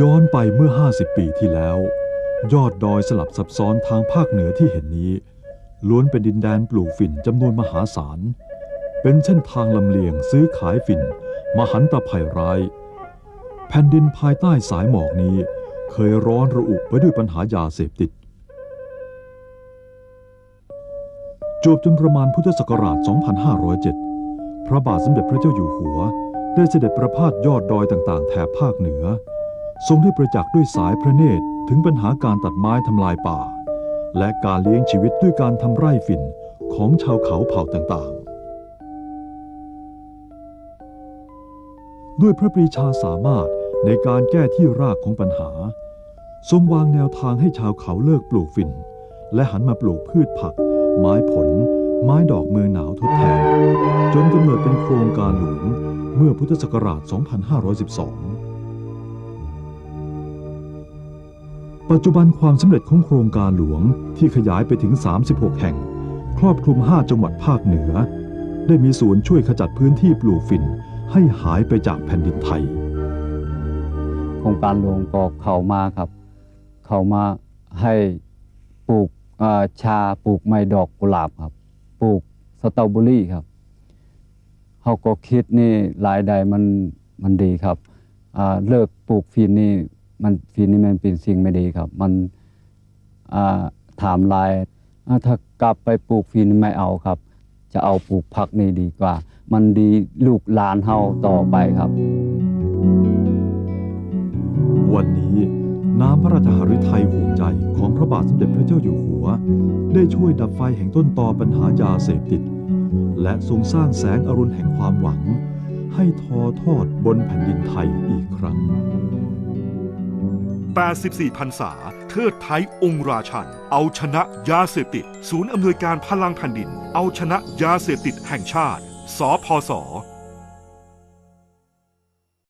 ย้อนไปเมื่อ 50 ปีที่แล้ว ยอดดอยสลับซับซ้อนทางภาคเหนือที่เห็นนี้ ล้วนเป็นดินแดนปลูกฝิ่นจำนวนมหาศาล เป็นเส้นทางลำเลียงซื้อขายฝิ่น มหันตภัยร้าย แผ่นดินภายใต้สายหมอกนี้ เคยร้อนระอุไปด้วยปัญหายาเสพติดจวบจนประมาณพุทธศักราช 2507 พระบาทสมเด็จพระเจ้าอยู่หัว ได้เสด็จประพาสยอดดอยต่างๆ แถบภาคเหนือ ทรงได้ประจักษ์ด้วยสายพระเนตรถึงปัญหาการตัดไม้ทำลายป่า และการเลี้ยงชีวิตด้วยการทำไร่ฝิ่นของชาวเขาเผ่าต่างๆ ด้วยพระปรีชาสามารถในการแก้ที่รากของปัญหา ทรงวางแนวทางให้ชาวเขาเลิกปลูกฝิ่น และหันมาปลูกพืชผัก ไม้ผล ไม้ดอกเมืองหนาวทดแทน จนกำเนิดเป็นโครงการหลวงเมื่อพุทธศักราช 2512 ปัจจุบันความสำเร็จของโครงการหลวงที่ขยายไปถึง 36 แห่ง ครอบคลุม 5 จังหวัดภาคเหนือ ได้มีส่วนช่วยขจัดพื้นที่ปลูกฝิ่นให้หายไปจากแผ่นดินไทย โครงการหลวงก็เข้ามาครับ เข้ามาให้ปลูกชาปลูกไม้ดอกกุหลาบครับ ปลูกสตรอเบอรี่ครับเขาก็คิดนี่รายได้มันมันดีครับเลิกปลูกฟินนี่ มันฟินนี่มันเป็นสิ่งไม่ดีครับ มันถามรายถ้ากลับไปปลูกฟินไม่เอาครับ จะเอาปลูกผักนี่ดีกว่า มันดีลูกหลานเฮาต่อไปครับ วันนี้น้ำพระราชหฤทัยห่วงใจของพระบาทสมเด็จพระเจ้าอยู่หัว ได้ช่วยดับไฟแห่งต้นตอปัญหายาเสพติด และทรงสร้างแสงอรุณแห่งความหวัง ให้ทอทอดบนแผ่นดินไทยอีกครั้ง 84พรรษา เทิดไทยองค์ราชัน เอาชนะยาเสพติด ศูนย์อำนวยการพลังแผ่นดิน เอาชนะยาเสพติดแห่งชาติ สพส